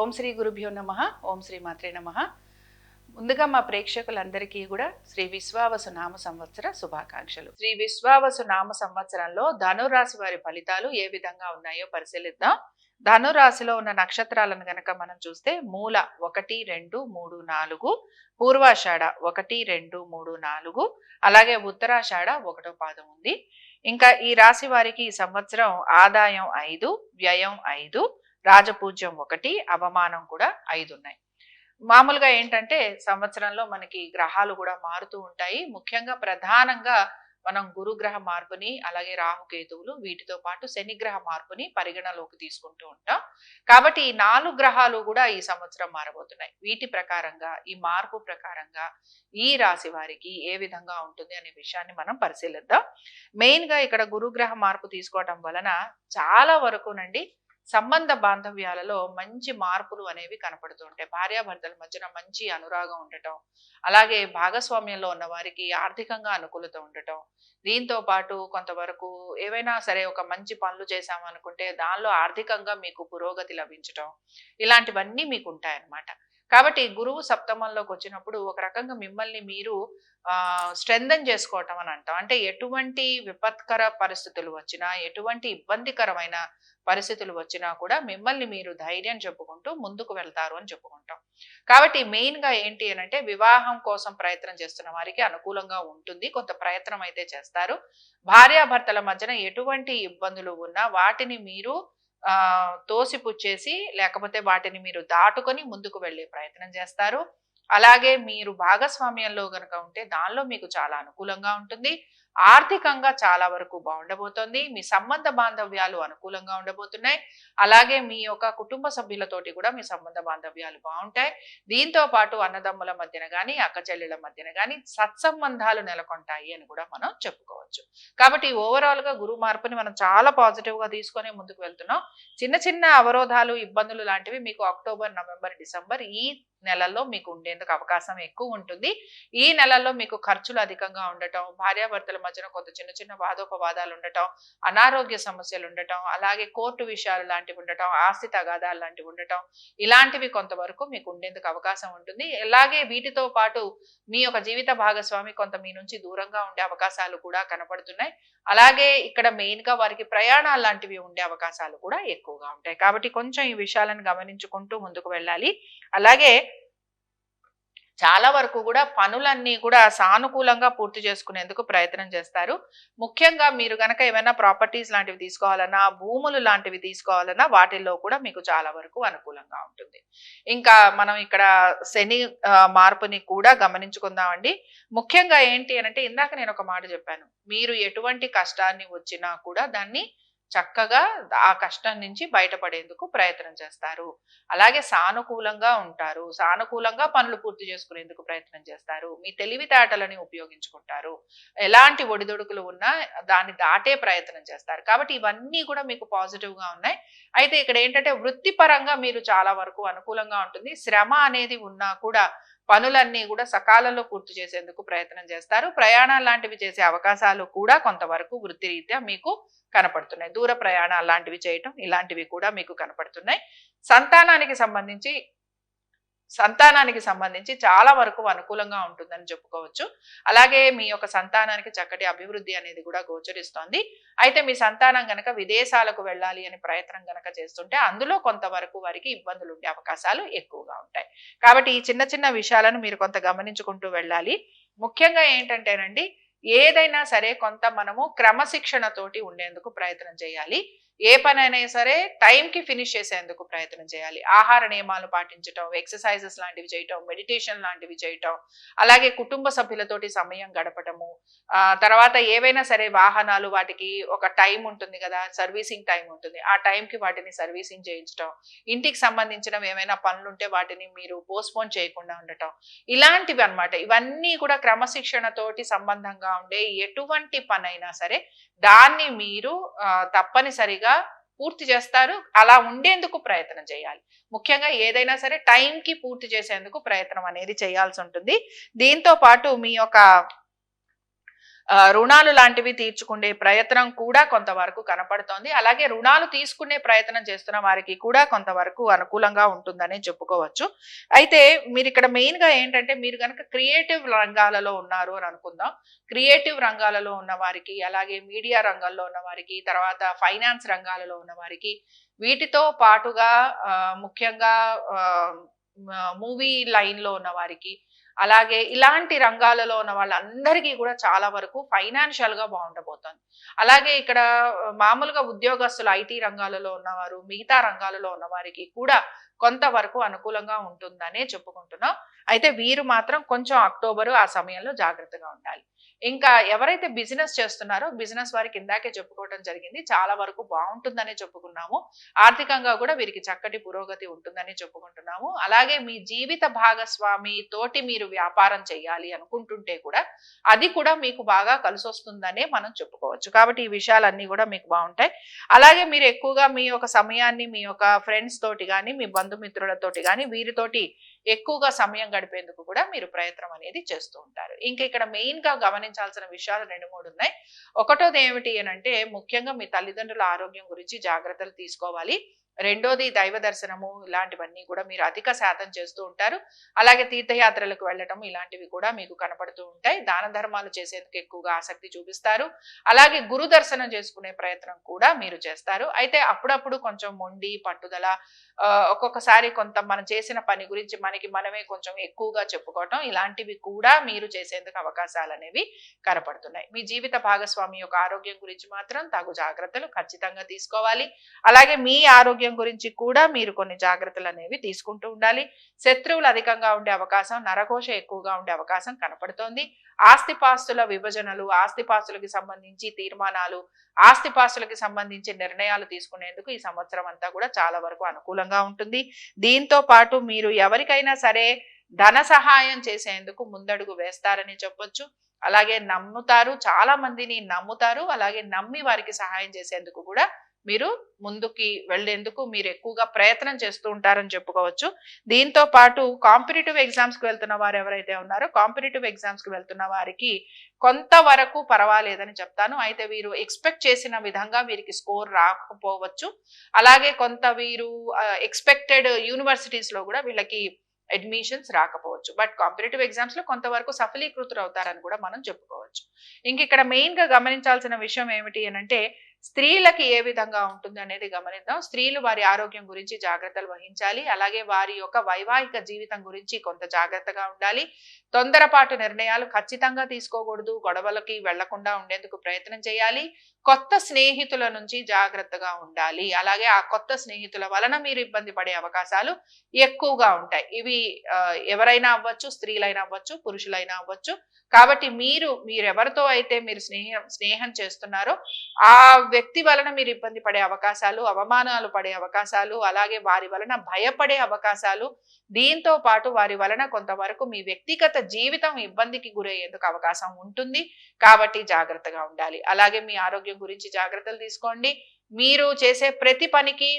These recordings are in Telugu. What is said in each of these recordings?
ఓం శ్రీ గురుభ్యో నమ ఓం శ్రీ మాత్రే నమ. ముందుగా మా ప్రేక్షకులందరికీ కూడా శ్రీ విశ్వావసు నామ సంవత్సర శుభాకాంక్షలు. శ్రీ విశ్వావసు నామ సంవత్సరంలో ధనురాశి వారి ఫలితాలు ఏ విధంగా ఉన్నాయో పరిశీలిద్దాం. ధనురాశిలో ఉన్న నక్షత్రాలను గనక మనం చూస్తే మూల ఒకటి రెండు మూడు నాలుగు పూర్వాషాఢ ఒకటి రెండు మూడు నాలుగు అలాగే ఉత్తరాషాఢ ఒకటో పాదం ఉంది. ఇంకా ఈ రాశి వారికి ఈ సంవత్సరం ఆదాయం ఐదు వ్యయం ఐదు రాజపూజ్యం ఒకటి అవమానం కూడా ఐదు ఉన్నాయి మామూలుగా ఏంటంటే సంవత్సరంలో మనకి గ్రహాలు కూడా మారుతూ ఉంటాయి. ముఖ్యంగా ప్రధానంగా మనం గురుగ్రహ మార్పుని అలాగే రాహుకేతువులు వీటితో పాటు శనిగ్రహ మార్పుని పరిగణలోకి తీసుకుంటూ ఉంటాం. కాబట్టి ఈ నాలుగు గ్రహాలు కూడా ఈ సంవత్సరం మారబోతున్నాయి. వీటి ప్రకారంగా ఈ మార్పు ప్రకారంగా ఈ రాశి వారికి ఏ విధంగా ఉంటుంది అనే విషయాన్ని మనం పరిశీలిద్దాం. మెయిన్గా ఇక్కడ గురుగ్రహ మార్పు తీసుకోవటం వలన చాలా వరకునండి సంబంధ బాంధవ్యాలలో మంచి మార్పులు అనేవి కనపడుతూ ఉంటాయి. భార్యాభర్తల మధ్యన మంచి అనురాగం ఉండటం అలాగే భాగస్వామ్యంలో ఉన్న వారికి ఆర్థికంగా అనుకూలత ఉండటం దీంతో పాటు కొంతవరకు ఏవైనా సరే ఒక మంచి పనులు చేశామనుకుంటే దానిలో ఆర్థికంగా మీకు పురోగతి లభించటం ఇలాంటివన్నీ మీకు ఉంటాయన్నమాట. కాబట్టి గురువు సప్తమంలోకి వచ్చినప్పుడు ఒక రకంగా మిమ్మల్ని మీరు ఆ చేసుకోవటం అని అంటాం. అంటే ఎటువంటి విపత్కర పరిస్థితులు వచ్చినా ఎటువంటి ఇబ్బందికరమైన పరిస్థితులు వచ్చినా కూడా మిమ్మల్ని మీరు ధైర్యం చెప్పుకుంటూ ముందుకు వెళ్తారు అని చెప్పుకుంటాం. కాబట్టి మెయిన్గా ఏంటి అని అంటే వివాహం కోసం ప్రయత్నం చేస్తున్న వారికి అనుకూలంగా ఉంటుంది. కొంత ప్రయత్నం అయితే చేస్తారు. భార్యాభర్తల మధ్యన ఎటువంటి ఇబ్బందులు ఉన్నా వాటిని మీరు తోసిపుచ్చేసి లేకపోతే వాటిని మీరు దాటుకొని ముందుకు వెళ్ళే ప్రయత్నం చేస్తారు. అలాగే మీరు భాగస్వామ్యంలో కనుక ఉంటే దానిలో మీకు చాలా అనుకూలంగా ఉంటుంది. ఆర్థికంగా చాలా వరకు బాగుండబోతోంది. మీ సంబంధ బాంధవ్యాలు అనుకూలంగా ఉండబోతున్నాయి. అలాగే మీ యొక్క కుటుంబ సభ్యులతోటి కూడా మీ సంబంధ బాంధవ్యాలు బాగుంటాయి. దీంతో పాటు అన్నదమ్ముల మధ్యన కానీ అక్కచెల్లెల మధ్యన కానీ సత్సంబంధాలు నెలకొంటాయి అని కూడా మనం చెప్పుకోవచ్చు. కాబట్టి ఓవరాల్గా గురు మార్పుని మనం చాలా పాజిటివ్గా తీసుకొని ముందుకు వెళ్తున్నాం. చిన్న చిన్న అవరోధాలు ఇబ్బందులు లాంటివి మీకు అక్టోబర్ నవంబర్ డిసెంబర్ ఈ నెలల్లో మీకు ఉండేందుకు అవకాశం ఎక్కువ ఉంటుంది. ఈ నెలల్లో మీకు ఖర్చులు అధికంగా ఉండటం భార్యాభర్తల మధ్యన కొంత చిన్న చిన్న వాదోపవాదాలు ఉండటం అనారోగ్య సమస్యలు ఉండటం అలాగే కోర్టు విషయాలు లాంటివి ఉండటం ఆస్తి తగాదాలు లాంటివి ఉండటం ఇలాంటివి కొంతవరకు మీకు ఉండేందుకు అవకాశం ఉంటుంది. అలాగే వీటితో పాటు మీ యొక్క జీవిత భాగస్వామి కొంత మీ నుంచి దూరంగా ఉండే అవకాశాలు కూడా కనపడుతున్నాయి. అలాగే ఇక్కడ మెయిన్గా వారికి ప్రయాణాలు లాంటివి ఉండే అవకాశాలు కూడా ఎక్కువగా ఉంటాయి. కాబట్టి కొంచెం ఈ విషయాలను గమనించుకుంటూ ముందుకు వెళ్ళాలి. అలాగే చాలా వరకు కూడా పనులన్నీ కూడా సానుకూలంగా పూర్తి చేసుకునేందుకు ప్రయత్నం చేస్తారు. ముఖ్యంగా మీరు గనక ఏమైనా ప్రాపర్టీస్ లాంటివి తీసుకోవాలన్నా భూములు లాంటివి తీసుకోవాలన్నా వాటిల్లో కూడా మీకు చాలా వరకు అనుకూలంగా ఉంటుంది. ఇంకా మనం ఇక్కడ శని మార్పుని కూడా గమనించుకుందామండి. ముఖ్యంగా ఏంటి అంటే ఇందాక నేను ఒక మాట చెప్పాను. మీరు ఎటువంటి కష్టాన్ని వచ్చినా కూడా దాన్ని చక్కగా ఆ కష్టం నుంచి బయటపడేందుకు ప్రయత్నం చేస్తారు. అలాగే సానుకూలంగా ఉంటారు. సానుకూలంగా పనులు పూర్తి చేసుకునేందుకు ప్రయత్నం చేస్తారు. మీ తెలివితేటలని ఉపయోగించుకుంటారు. ఎలాంటి ఒడిదొడుకులు ఉన్నా దాన్ని దాటే ప్రయత్నం చేస్తారు. కాబట్టి ఇవన్నీ కూడా మీకు పాజిటివ్గా ఉన్నాయి. అయితే ఇక్కడ ఏంటంటే వృత్తిపరంగా మీరు చాలా వరకు అనుకూలంగా ఉంటుంది. శ్రమ అనేది ఉన్నా కూడా పనులన్నీ కూడా సకాలంలో పూర్తి చేసేందుకు ప్రయత్నం చేస్తారు. ప్రయాణాలు లాంటివి చేసే అవకాశాలు కూడా కొంతవరకు వృత్తిరీత్యా మీకు కనపడుతున్నాయి. దూర ప్రయాణాలు లాంటివి చేయటం ఇలాంటివి కూడా మీకు కనపడుతున్నాయి. సంతానానికి సంబంధించి సంతానానికి సంబంధించి చాలా వరకు అనుకూలంగా ఉంటుందని చెప్పుకోవచ్చు. అలాగే మీ యొక్క సంతానానికి చక్కటి అభివృద్ధి అనేది కూడా గోచరిస్తోంది. అయితే మీ సంతానం గనక విదేశాలకు వెళ్ళాలి అని ప్రయత్నం గనక చేస్తుంటే అందులో కొంతవరకు వారికి ఇబ్బందులు ఉండే అవకాశాలు ఎక్కువగా ఉంటాయి. కాబట్టి ఈ చిన్న చిన్న విషయాలను మీరు కొంత గమనించుకుంటూ వెళ్ళాలి. ముఖ్యంగా ఏంటంటేనండి ఏదైనా సరే కొంత మనము క్రమశిక్షణతోటి ఉండేందుకు ప్రయత్నం చేయాలి. ఏ పనైనా సరే టైంకి ఫినిష్ చేసేందుకు ప్రయత్నం చేయాలి. ఆహార నియమాలు పాటించటం ఎక్సర్సైజెస్ లాంటివి చేయటం మెడిటేషన్ లాంటివి చేయటం అలాగే కుటుంబ సభ్యులతోటి సమయం గడపటము తర్వాత ఏవైనా సరే వాహనాలు వాటికి ఒక టైం ఉంటుంది కదా సర్వీసింగ్ టైం ఉంటుంది. ఆ టైంకి వాటిని సర్వీసింగ్ చేయించటం ఇంటికి సంబంధించిన ఏమైనా పనులు ఉంటే వాటిని మీరు పోస్ట్పోన్ చేయకుండా ఉండటం ఇలాంటివి అన్నమాట. ఇవన్నీ కూడా క్రమశిక్షణతోటి సంబంధంగా ఉండే ఎటువంటి పనైనా సరే దాన్ని మీరు తప్పనిసరిగా తప్పనిసరిగా పూర్తి చేస్తారు. అలా ఉండేందుకు ప్రయత్నం చేయాలి. ముఖ్యంగా ఏదైనా సరే టైంకి పూర్తి చేసేందుకు ప్రయత్నం అనేది చేయాల్సి ఉంటుంది. దీంతో పాటు మీ యొక్క రుణాలు లాంటివి తీర్చుకునే ప్రయత్నం కూడా కొంతవరకు కనపడుతోంది. అలాగే రుణాలు తీసుకునే ప్రయత్నం చేస్తున్న వారికి కూడా కొంతవరకు అనుకూలంగా ఉంటుందని చెప్పుకోవచ్చు. అయితే మీరు ఇక్కడ మెయిన్గా ఏంటంటే మీరు కనుక క్రియేటివ్ రంగాలలో ఉన్నారు అని అనుకుందాం. క్రియేటివ్ రంగాలలో ఉన్న వారికి అలాగే మీడియా రంగంలో ఉన్న వారికి తర్వాత ఫైనాన్స్ రంగాలలో ఉన్న వారికి వీటితో పాటుగా ముఖ్యంగా మూవీ లైన్లో ఉన్న వారికి. అలాగే ఇలాంటి రంగాలలో ఉన్న వాళ్ళందరికీ కూడా చాలా వరకు ఫైనాన్షియల్గా బాగుండబోతోంది. అలాగే ఇక్కడ మామూలుగా ఉద్యోగస్తులు ఐటీ రంగాలలో ఉన్నవారు మిగతా రంగాలలో ఉన్నవారికి కూడా కొంతవరకు అనుకూలంగా ఉంటుందనే చెప్పుకుంటున్నాం. అయితే వీరు మాత్రం కొంచెం అక్టోబరు ఆ సమయంలో జాగ్రత్తగా ఉండాలి. ఇంకా ఎవరైతే బిజినెస్ చేస్తున్నారో బిజినెస్ వారికి ఇందాకే చెప్పుకోవడం జరిగింది. చాలా వరకు బాగుంటుందనే చెప్పుకున్నాము. ఆర్థికంగా కూడా వీరికి చక్కటి పురోగతి ఉంటుందని చెప్పుకుంటున్నాము. అలాగే మీ జీవిత భాగస్వామి తోటి మీరు వ్యాపారం చేయాలి అనుకుంటుంటే కూడా అది కూడా మీకు బాగా కలిసి వస్తుందనే మనం చెప్పుకోవచ్చు. కాబట్టి ఈ విషయాలన్నీ కూడా మీకు బాగుంటాయి. అలాగే మీరు ఎక్కువగా మీ యొక్క సమయాన్ని మీ యొక్క ఫ్రెండ్స్ తోటి కానీ మీ బంధుమిత్రులతోటి కానీ వీరితోటి ఎక్కువగా సమయం గడిపేందుకు కూడా మీరు ప్రయత్నం అనేది చేస్తూ ఉంటారు. ఇంకా ఇక్కడ మెయిన్గా గమనించాల్సిన విషయాలు రెండు మూడు ఉన్నాయి. ఒకటోది ఏమిటి అని అంటే ముఖ్యంగా మీ తల్లిదండ్రుల ఆరోగ్యం గురించి జాగ్రత్తలు తీసుకోవాలి. రెండోది దైవ దర్శనము ఇలాంటివన్నీ కూడా మీరు అధిక శాతం చేస్తూ ఉంటారు. అలాగే తీర్థయాత్రలకు వెళ్ళటం ఇలాంటివి కూడా మీకు కనపడుతూ ఉంటాయి. దాన ధర్మాలు చేసేందుకు ఎక్కువగా ఆసక్తి చూపిస్తారు. అలాగే గురు దర్శనం చేసుకునే ప్రయత్నం కూడా మీరు చేస్తారు. అయితే అప్పుడప్పుడు కొంచెం మొండి పట్టుదల ఒక్కొక్కసారి కొంత మనం చేసిన పని గురించి మనకి మనమే కొంచెం ఎక్కువగా చెప్పుకోవటం ఇలాంటివి కూడా మీరు చేసేందుకు అవకాశాలు అనేవి కనపడుతున్నాయి. మీ జీవిత భాగస్వామి యొక్క ఆరోగ్యం గురించి మాత్రం తగు జాగ్రత్తలు ఖచ్చితంగా తీసుకోవాలి. అలాగే మీ ఆరోగ్యం గురించి కూడా మీరు కొన్ని జాగ్రత్తలు అనేవి తీసుకుంటూ ఉండాలి. శత్రువులు అధికంగా ఉండే అవకాశం నరకోశ ఎక్కువగా ఉండే అవకాశం కనపడుతోంది. ఆస్తిపాస్తుల విభజనలు ఆస్తిపాస్తులకి సంబంధించి తీర్మానాలు ఆస్తిపాస్తులకి సంబంధించి నిర్ణయాలు తీసుకునేందుకు ఈ సంవత్సరం అంతా కూడా చాలా వరకు అనుకూలంగా ఉంటుంది. దీంతో పాటు మీరు ఎవరికైనా సరే ధన సహాయం చేసేందుకు ముందడుగు వేస్తారని చెప్పొచ్చు. అలాగే నమ్ముతారు చాలా మందిని నమ్ముతారు అలాగే నమ్మి వారికి సహాయం చేసేందుకు కూడా మీరు ముందుకి వెళ్ళేందుకు మీరు ఎక్కువగా ప్రయత్నం చేస్తూ ఉంటారని చెప్పుకోవచ్చు. దీంతో పాటు కాంపిటేటివ్ ఎగ్జామ్స్కి వెళ్తున్న వారు ఎవరైతే ఉన్నారో కాంపిటేటివ్ ఎగ్జామ్స్కి వెళ్తున్న వారికి కొంతవరకు పర్వాలేదని చెప్తాను. అయితే వీరు ఎక్స్పెక్ట్ చేసిన విధంగా వీరికి స్కోర్ రాకపోవచ్చు. అలాగే కొంత వీరు ఎక్స్పెక్టెడ్ యూనివర్సిటీస్లో కూడా వీళ్ళకి అడ్మిషన్స్ రాకపోవచ్చు. బట్ కాంపిటేటివ్ ఎగ్జామ్స్లో కొంతవరకు సఫలీకృతులు అవుతారని కూడా మనం చెప్పుకోవచ్చు. ఇంక ఇక్కడ మెయిన్గా గమనించాల్సిన విషయం ఏమిటి అని అంటే స్త్రీలకి ఏ విధంగా ఉంటుంది అనేది గమనిద్దాం. స్త్రీలు వారి ఆరోగ్యం గురించి జాగ్రత్తలు వహించాలి. అలాగే వారి యొక్క వైవాహిక జీవితం గురించి కొంత జాగ్రత్తగా ఉండాలి. తొందరపాటు నిర్ణయాలు ఖచ్చితంగా తీసుకోకూడదు. గొడవలకి వెళ్ళకుండా ఉండేందుకు ప్రయత్నం చేయాలి. కొత్త స్నేహితుల నుంచి జాగ్రత్తగా ఉండాలి. అలాగే ఆ కొత్త స్నేహితుల వలన మీరు ఇబ్బంది పడే అవకాశాలు ఎక్కువగా ఉంటాయి. ఇవి ఎవరైనా అవ్వచ్చు స్త్రీలైనా అవ్వచ్చు పురుషులైనా అవ్వచ్చు. కాబట్టి మీరు మీరు ఎవరితో అయితే మీరు స్నేహం స్నేహం చేస్తున్నారో ఆ వ్యక్తి వలన మీరు ఇబ్బంది పడే అవకాశాలు అవమానాలు పడే అవకాశాలు అలాగే వారి వలన భయపడే అవకాశాలు దీంతో పాటు వారి వలన కొంతవరకు మీ వ్యక్తిగత జీవితం ఇబ్బందికి గురయ్యేందుకు అవకాశం ఉంటుంది. కాబట్టి జాగ్రత్తగా ఉండాలి. అలాగే మీ ఆరోగ్యం గురించి జాగ్రత్తలు తీసుకోండి. మీరు చేసే ప్రతి పనికి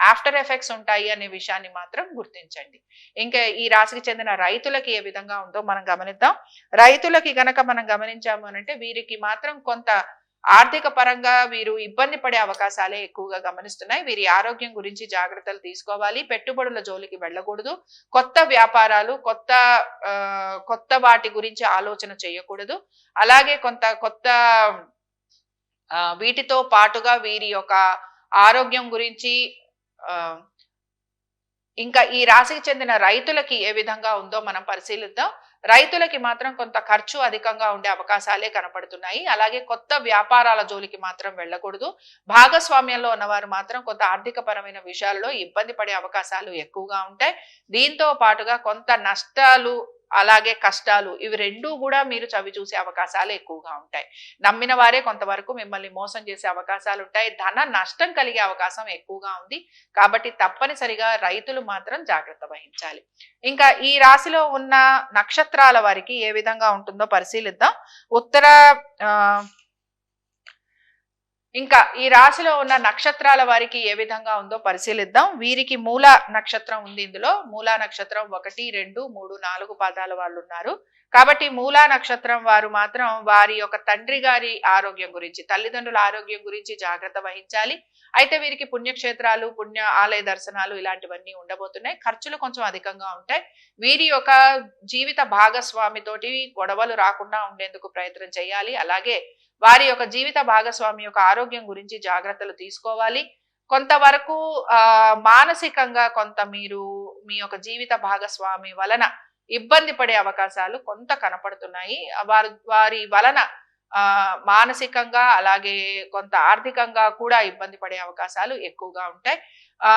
ఆఫ్టర్ ఎఫెక్ట్స్ ఉంటాయి అనే విషయాన్ని మాత్రం గుర్తించండి. ఇంకా ఈ రాశికి చెందిన రైతులకి ఏ విధంగా ఉందో మనం గమనిద్దాం. రైతులకి గనక మనం గమనించాము అంటే వీరికి మాత్రం కొంత ఆర్థిక పరంగా వీరు ఇబ్బంది పడే అవకాశాలే ఎక్కువగా గమనిస్తున్నాయి. వీరి ఆరోగ్యం గురించి జాగ్రత్తలు తీసుకోవాలి. పెట్టుబడుల జోలికి వెళ్ళకూడదు. కొత్త వ్యాపారాలు కొత్త కొత్త వాటి గురించి ఆలోచన చేయకూడదు. అలాగే కొంత కొత్త వీటితో పాటుగా వీరి యొక్క ఆరోగ్యం గురించి ఇంకా ఈ రాశికి చెందిన రైతులకి ఏ విధంగా ఉందో మనం పరిశీలిద్దాం. రైతులకి మాత్రం కొంత ఖర్చు అధికంగా ఉండే అవకాశాలే కనపడుతున్నాయి. అలాగే కొత్త వ్యాపారాల జోలికి మాత్రం వెళ్ళకూడదు. భాగస్వామ్యంలో ఉన్నవారు మాత్రం కొంత ఆర్థిక పరమైన విషయాల్లో ఇబ్బంది పడే అవకాశాలు ఎక్కువగా ఉంటాయి. దీంతో పాటుగా కొంత నష్టాలు అలాగే కష్టాలు ఇవి రెండూ కూడా మీరు చవి చూసే అవకాశాలు ఎక్కువగా ఉంటాయి. నమ్మిన వారే కొంతవరకు మిమ్మల్ని మోసం చేసే అవకాశాలు ఉంటాయి. ధన నష్టం కలిగే అవకాశం ఎక్కువగా ఉంది. కాబట్టి తప్పనిసరిగా రైతులు మాత్రం జాగ్రత్త వహించాలి. ఇంకా ఈ రాశిలో ఉన్న నక్షత్రాల వారికి ఏ విధంగా ఉంటుందో పరిశీలిద్దాం. ఉత్తర ఇంకా ఈ రాశిలో ఉన్న నక్షత్రాల వారికి ఏ విధంగా ఉందో పరిశీలిద్దాం. వీరికి మూల నక్షత్రం ఉంది ఇందులో. మూల నక్షత్రం ఒకటి రెండు మూడు నాలుగు పాదాల వాళ్ళు ఉన్నారు కాబట్టి మూలా నక్షత్రం వారు మాత్రం వారి యొక్క తండ్రి గారి ఆరోగ్యం గురించి తల్లిదండ్రుల ఆరోగ్యం గురించి జాగ్రత్త వహించాలి. అయితే వీరికి పుణ్యక్షేత్రాలు పుణ్య ఆలయ దర్శనాలు ఇలాంటివన్నీ ఉండబోతున్నాయి. ఖర్చులు కొంచెం అధికంగా ఉంటాయి. వీరి యొక్క జీవిత భాగస్వామితోటి గొడవలు రాకుండా ఉండేందుకు ప్రయత్నం చేయాలి. అలాగే వారి యొక్క జీవిత భాగస్వామి యొక్క ఆరోగ్యం గురించి జాగ్రత్తలు తీసుకోవాలి. కొంతవరకు ఆ మానసికంగా కొంత మీరు మీ యొక్క జీవిత భాగస్వామి వలన ఇబ్బంది పడే అవకాశాలు కొంత కనపడుతున్నాయి. వారు వారి వలన ఆ మానసికంగా అలాగే కొంత ఆర్థికంగా కూడా ఇబ్బంది పడే అవకాశాలు ఎక్కువగా ఉంటాయి. ఆ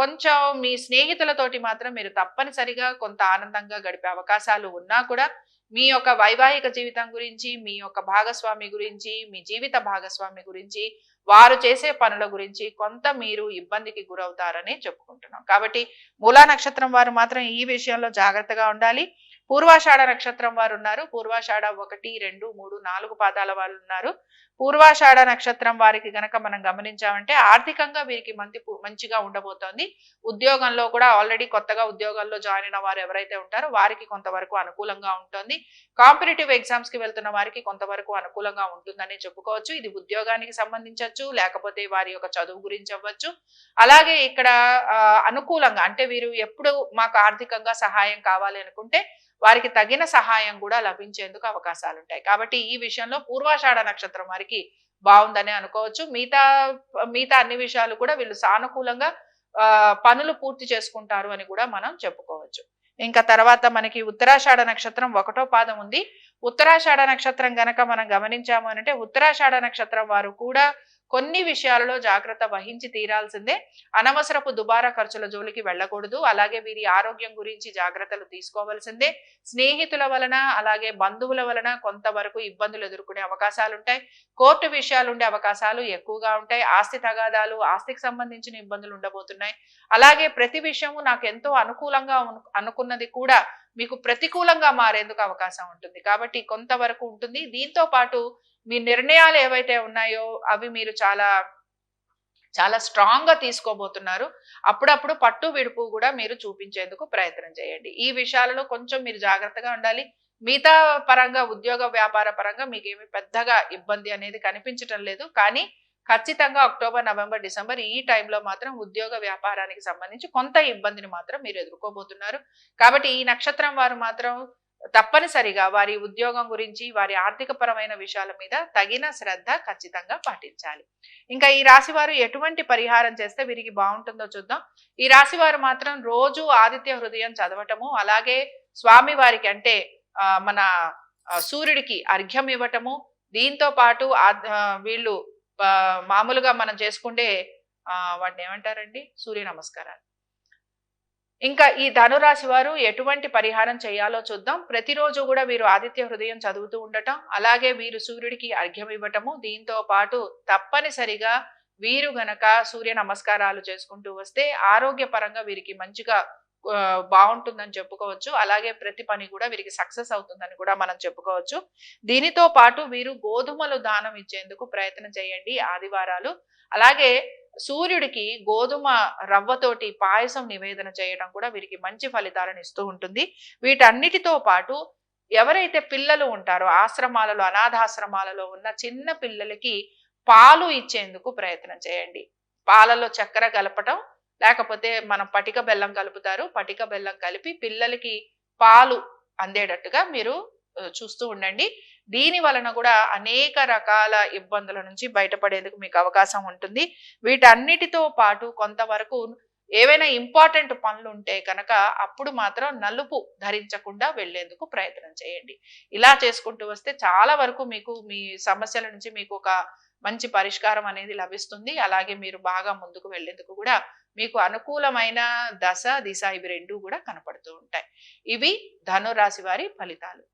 కొంచెం మీ స్నేహితులతోటి మాత్రం మీరు తప్పనిసరిగా కొంత ఆనందంగా గడిపే అవకాశాలు ఉన్నా కూడా మీ యొక్క వైవాహిక జీవితం గురించి మీ యొక్క భాగస్వామి గురించి మీ జీవిత భాగస్వామి గురించి వారు చేసే పనుల గురించి కొంత మీరు ఇబ్బందికి గురవుతారని చెప్పుకుంటున్నాం. కాబట్టి మూలా నక్షత్రం వారు మాత్రం ఈ విషయంలో జాగ్రత్తగా ఉండాలి. పూర్వాషాఢ నక్షత్రం వారు ఉన్నారు పూర్వాషాఢ ఒకటి రెండు మూడు నాలుగు పాదాల వాళ్ళు ఉన్నారు పూర్వాషాఢ నక్షత్రం వారికి గనక మనం గమనించామంటే ఆర్థికంగా వీరికి మంచి మంచిగా ఉండబోతోంది. ఉద్యోగంలో కూడా ఆల్రెడీ కొత్తగా ఉద్యోగాల్లో జాయిన్ అయిన వారు ఎవరైతే ఉంటారో వారికి కొంతవరకు అనుకూలంగా ఉంటుంది. కాంపిటేటివ్ ఎగ్జామ్స్కి వెళ్తున్న వారికి కొంతవరకు అనుకూలంగా ఉంటుందని చెప్పుకోవచ్చు. ఇది ఉద్యోగానికి సంబంధించవచ్చు లేకపోతే వారి యొక్క చదువు గురించి అవ్వచ్చు. అలాగే ఇక్కడ అనుకూలంగా అంటే వీరు ఎప్పుడు మాకు ఆర్థికంగా సహాయం కావాలి అనుకుంటే వారికి తగిన సహాయం కూడా లభించేందుకు అవకాశాలు ఉంటాయి కాబట్టి ఈ విషయంలో పూర్వాషాఢ నక్షత్రం వారికి బాగుందని అనుకోవచ్చు. మిగతా మిగతా అన్ని విషయాలు కూడా వీళ్ళు సానుకూలంగా పనులు పూర్తి చేసుకుంటారు అని కూడా మనం చెప్పుకోవచ్చు. ఇంకా తర్వాత మనకి ఉత్తరాషాఢ నక్షత్రం ఒకటో పాదం ఉంది. ఉత్తరాషాఢ నక్షత్రం గనక మనం గమనించాము అంటే ఉత్తరాషాఢ నక్షత్రం వారు కూడా కొన్ని విషయాలలో జాగ్రత్త వహించి తీరాల్సిందే. అనవసరపు దుబారా ఖర్చుల జోలికి వెళ్ళకూడదు. అలాగే వీరి ఆరోగ్యం గురించి జాగ్రత్తలు తీసుకోవాల్సిందే. స్నేహితుల వలన అలాగే బంధువుల వలన కొంతవరకు ఇబ్బందులు ఎదుర్కొనే అవకాశాలు ఉంటాయి కోర్టు విషయాలు ఉండే అవకాశాలు ఎక్కువగా ఉంటాయి. ఆస్తి తగాదాలు ఆస్తికి సంబంధించిన ఇబ్బందులు ఉండబోతున్నాయి. అలాగే ప్రతి విషయము నాకు ఎంతో అనుకూలంగా అనుకున్నది కూడా మీకు ప్రతికూలంగా మారేందుకు అవకాశం ఉంటుంది. కాబట్టి కొంతవరకు ఉంటుంది. దీంతో పాటు మీ నిర్ణయాలు ఏవైతే ఉన్నాయో అవి మీరు చాలా చాలా స్ట్రాంగ్గా తీసుకోబోతున్నారు. అప్పుడప్పుడు పట్టు విడుపు కూడా మీరు చూపించేందుకు ప్రయత్నం చేయండి. ఈ విషయాలలో కొంచెం మీరు జాగ్రత్తగా ఉండాలి. మిగతా పరంగా ఉద్యోగ వ్యాపార పరంగా మీకేమి పెద్దగా ఇబ్బంది అనేది కనిపించటం లేదు. కానీ ఖచ్చితంగా అక్టోబర్ నవంబర్ డిసెంబర్ ఈ టైంలో మాత్రం ఉద్యోగ వ్యాపారానికి సంబంధించి కొంత ఇబ్బందిని మాత్రం మీరు ఎదుర్కోబోతున్నారు. కాబట్టి ఈ నక్షత్రం వారు మాత్రం తప్పనిసరిగా వారి ఉద్యోగం గురించి వారి ఆర్థిక పరమైన విషయాల మీద తగిన శ్రద్ధ ఖచ్చితంగా పాటించాలి. ఇంకా ఈ రాశి వారు ఎటువంటి పరిహారం చేస్తే వీరికి బాగుంటుందో చూద్దాం. ఈ రాశి వారు మాత్రం రోజు ఆదిత్య హృదయం చదవటము అలాగే స్వామి వారికి అంటే మన సూర్యుడికి అర్ఘ్యం ఇవ్వటము దీంతో పాటు వీళ్ళు మామూలుగా మనం చేసుకుంటే వాటిని ఏమంటారండి? సూర్య నమస్కారాలు. ఇంకా ఈ ధనురాశి వారు ఎటువంటి పరిహారం చేయాలో చూద్దాం. ప్రతిరోజు కూడా వీరు ఆదిత్య హృదయం చదువుతూ ఉండటం అలాగే వీరు సూర్యుడికి అర్ఘ్యం ఇవ్వటము దీంతో పాటు తప్పనిసరిగా వీరు గనక సూర్య నమస్కారాలు చేసుకుంటూ వస్తే ఆరోగ్యపరంగా వీరికి మంచిగా బాగుంటుందని చెప్పుకోవచ్చు. అలాగే ప్రతి పని కూడా వీరికి సక్సెస్ అవుతుందని కూడా మనం చెప్పుకోవచ్చు. దీనితో పాటు వీరు గోధుమలు దానం ఇచ్చేందుకు ప్రయత్నం చేయండి ఆదివారాలు. అలాగే సూర్యుడికి గోధుమ రవ్వతోటి పాయసం నివేదన చేయడం కూడా వీరికి మంచి ఫలితాలను ఇస్తూ ఉంటుంది. వీటన్నిటితో పాటు ఎవరైతే పిల్లలు ఉంటారో ఆశ్రమాలలో అనాథాశ్రమాలలో ఉన్న చిన్న పిల్లలకి పాలు ఇచ్చేందుకు ప్రయత్నం చేయండి. పాలలో చక్కెర కలపటం లేకపోతే మనం పటిక బెల్లం కలుపుతారు పటిక బెల్లం కలిపి పిల్లలకి పాలు అందేటట్టుగా మీరు చూస్తూ ఉండండి. దీని వలన కూడా అనేక రకాల ఇబ్బందుల నుంచి బయటపడేందుకు మీకు అవకాశం ఉంటుంది. వీటన్నిటితో పాటు కొంతవరకు ఏవైనా ఇంపార్టెంట్ పనులు ఉంటే కనుక అప్పుడు మాత్రం నలుపు ధరించకుండా వెళ్ళేందుకు ప్రయత్నం చేయండి. ఇలా చేసుకుంటూ వస్తే చాలా వరకు మీకు మీ సమస్యల నుంచి మీకు ఒక మంచి పరిష్కారం అనేది లభిస్తుంది. అలాగే మీరు బాగా ముందుకు వెళ్ళేందుకు కూడా మీకు అనుకూలమైన దశ దిశ ఇవి రెండు కూడా కనపడుతూ ఉంటాయి. ఇవి ధనురాశి వారి ఫలితాలు.